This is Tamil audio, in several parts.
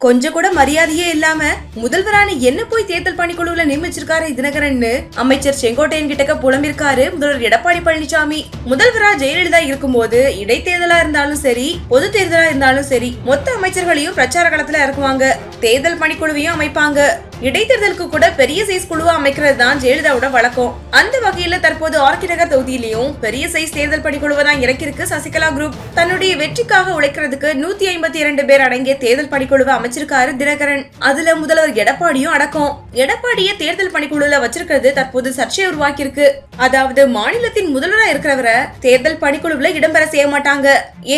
கொஞ்சம் கூட மரியாதையே இல்லாம முதல்வரான என்ன போய் தேர்தல் பணிக்குழுல நியமிச்சிருக்காரு தினகரன்னு அமைச்சர் செங்கோட்டையன் கிட்டக்க புலம்பிருக்காரு முதல்வர் எடப்பாடி பழனிசாமி. முதல்வரா ஜெயலலிதா இருக்கும்போது இடைத்தேர்தலா இருந்தாலும் சரி பொது தேர்தலா இருந்தாலும் சரி மொத்த அமைச்சர்களையும் பிரச்சார களத்துல இறக்குவாங்க. தேர்தல் பணிக்குழுவையும் அமைப்பாங்க. இடைத்தேர்தலுக்கு கூட பெரிய சைஸ் குழுவா அமைக்கிறது தான் ஜெயலலிதாவோட வழக்கம். அந்த வகையில தற்போது ஆர்கி நகர் தொகுதியிலையும் பெரிய சைஸ் தேர்தல் பணிக்குழுவை தான் இறக்கிருக்கு சசிகலா குரூப் தன்னுடைய வெற்றிக்காக உழைக்கிறதுக்கு நூத்தி ஐம்பத்தி இரண்டு பேர் அடங்கிய தேர்தல் பணிக்குழுவை அமைச்சிருக்காரு தினகரன். அதுல முதல்வர் எடப்பாடியும் அடக்கம். எடப்பாடிய தேர்தல் பணிக்குழுல வச்சிருக்கிறது தற்போது சர்ச்சையை உருவாக்கியிருக்கு. அதாவது மாநிலத்தின் முதல்வரா இருக்கிறவரை தேர்தல் பணிக்குழுவுல இடம்பெற செய்ய மாட்டாங்க.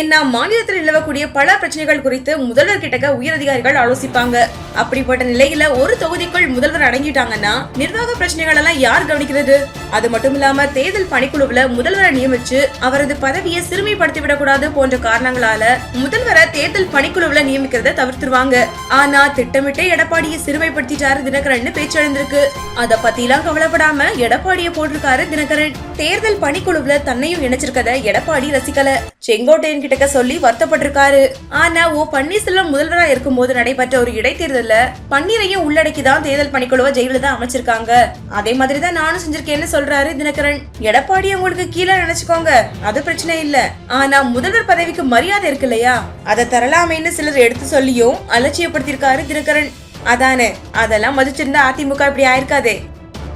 ஏன்னா மாநிலத்தில் நிலவக்கூடிய பல பிரச்சனைகள் குறித்து முதல்வர் கிட்டக்க உயரதிகாரிகள் ஆலோசிப்பாங்க. அப்படிப்பட்ட நிலையில ஒரு தொகுதிக்குள் முதல்வர் அடங்கிட்டாங்கன்னா நிர்வாக பிரச்சனைகள் எல்லாம் யார் கவனிக்கிறது? அது மட்டும் இல்லாம தேர்தல் பணிக்குழுவுல முதல்வரை நியமிச்சு அவரது பதவியை சிறுமைப்படுத்தி விடக்கூடாது போன்ற காரணங்களால முதல்வரை தேர்தல் பணிக்குழுவுல நியமிக்கிறத தவிர்த்துருவாங்க. ஆனா திட்டமிட்டே எடப்பாடியை சிறுமைப்படுத்திட்டாரு தினகரன் பேச்சு எழுந்திருக்கு. அத எல்லாம் கவலைப்படாம எடப்பாடியை போட்டிருக்காரு தினகரன். தேர்தல் பணிக்குழுவுல தன்னையும் இணைச்சிருக்கத எடப்பாடி ரசிக்கல. செங்கோட்டையன் கிட்டக்க சொல்லி வருத்தப்பட்டிருக்காரு. ஆனா ஓ பன்னீர்செல்வம் முதல்வரா இருக்கும்போது நடைபெற்ற ஒரு இடைத்தேர்தல்ல பன்னீரையும் உள்ளடக்கிதான் தேர்தல் பணிக்குழுவை ஜெயலலிதா அமைச்சிருக்காங்க. அதே மாதிரி தான் நானும் செஞ்சிருக்கேன்னு சொல்றாரு தினகரன். எடப்பாடி உங்களுக்கு கீழே நினைச்சுக்கோங்க அது பிரச்சனை இல்ல. ஆனா முதல்வர் பதவிக்கு மரியாதை இருக்கு இல்லையா? அதை தரலாமேன்னு சிலர் எடுத்து சொல்லியும் அலட்சியப்படுத்திருக்காரு தினகரன். அதானே அதெல்லாம் மதிச்சிருந்தா அதிமுக இப்படி ஆயிருக்காதே.